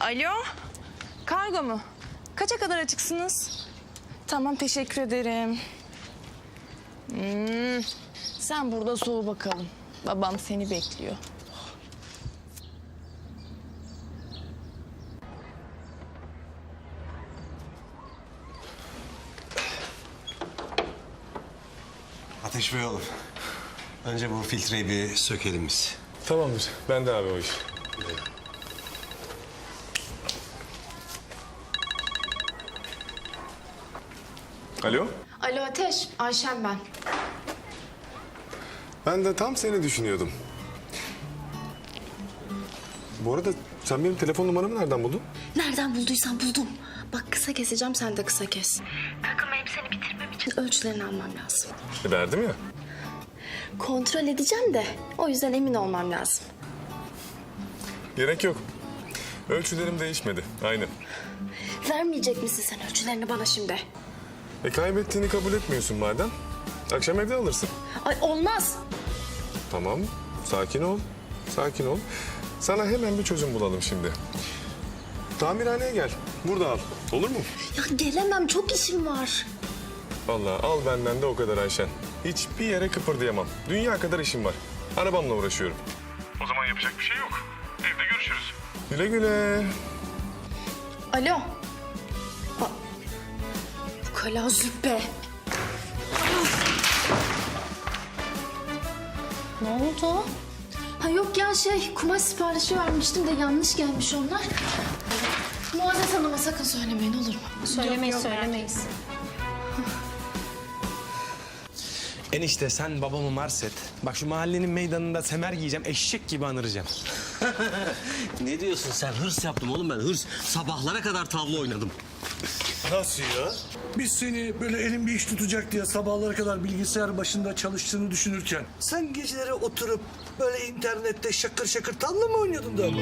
Alo? Kargo mu? Kaça kadar açıksınız? Tamam teşekkür ederim. Hmm, sen burada soğu bakalım. Babam seni bekliyor. Ateş Bey oğlum. Önce bu filtreyi bir sökelim biz. Tamamdır. Ben de abi o iş. Alo? Alo Ateş, Ayşen ben. Ben de tam seni düşünüyordum. Bu arada sen benim telefon numaramı nereden buldun? Nereden bulduysan buldum. Bak kısa keseceğim, sen de kısa kes. Takım elbiseni bitirmem için ölçülerini almam lazım. E, verdim ya. Kontrol edeceğim de o yüzden emin olmam lazım. Gerek yok. Ölçülerim değişmedi. Aynı. Vermeyecek misin sen ölçülerini bana şimdi? E kaybettiğini kabul etmiyorsun madem. Akşam evde alırsın. Ay olmaz. Tamam. Sakin ol. Sakin ol. Sana hemen bir çözüm bulalım şimdi. Tamirhaneye gel. Burada al. Olur mu? Ya gelemem, çok işim var. Vallahi al benden de o kadar Ayşen. Hiçbir yere kıpırdayamam. Dünya kadar işim var. Arabamla uğraşıyorum. O zaman yapacak bir şey yok. Evde görüşürüz. Güle güle. Alo. Aa, Bu kala züppe. Ne oldu? Ha yok ya şey kumaş siparişi vermiştim de yanlış gelmiş onlar. Muazzez Hanım'a sakın söylemeyin olur mu? Söylemeyiz, söylemeyiz. Enişte sen babamı mars et. Bak şu mahallenin meydanında semer giyeceğim, eşek gibi anıracağım. Ne diyorsun sen? Hırs yaptım oğlum ben hırs. Sabahlara kadar tavla oynadım. Nasıl ya? Biz seni böyle elin bir iş tutacak diye sabahlara kadar bilgisayar başında çalıştığını düşünürken... Sen geceleri oturup böyle internette şakır şakır tavla mı oynuyordun damat?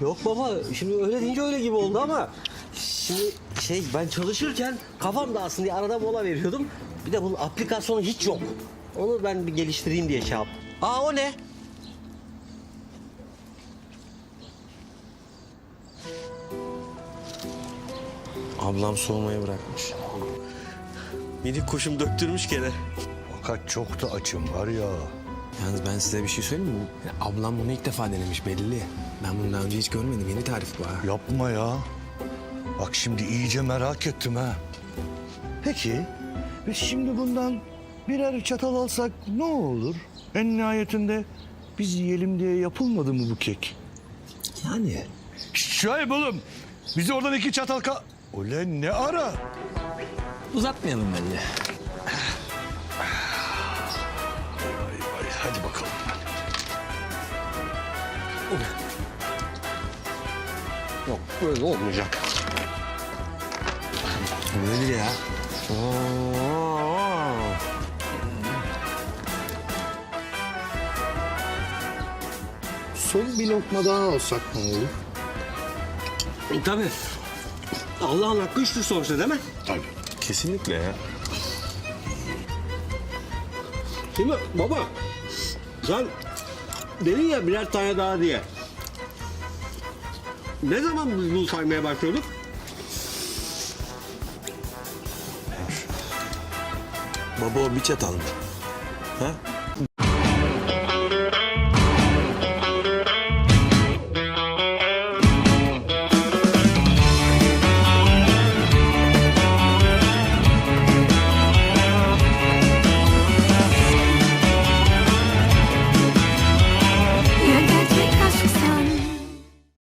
Yok baba şimdi öyle deyince öyle gibi oldu ama... Şimdi şey ben çalışırken kafam dağılsın diye arada mola veriyordum. Bir de bunun aplikasyonu hiç yok. Onu ben bir geliştireyim diye şey yaptım. Aa o ne? Ablam soğumayı bırakmış. Minik kuşum döktürmüş gene. Fakat çok da açım var ya. Yalnız ben size bir şey söyleyeyim mi? Yani ablam bunu ilk defa denemiş belli. Ben bunu daha önce hiç görmedim. Yeni tarif bu ha. Yapma ya. Bak şimdi iyice merak ettim ha. Peki biz şimdi bundan birer çatal alsak ne olur? En nihayetinde biz yiyelim diye yapılmadı mı bu kek? Yani. Şahip oğlum. Bize oradan iki çatal ka... Ulan ne ara? Uzatmayalım bence. Vay vay hadi bakalım. Yok böyle olmayacak. Böyle ya. Son bir lokma daha alsak ne olur? Tabii. Allah'ın hakkı üçtür sonuçta değil mi? Tabii. Kesinlikle ya. Değil mi baba? Sen dedin ya birer tane daha diye. Ne zaman biz bunu saymaya başlıyorduk? Baba o bir çatal mı? Ha?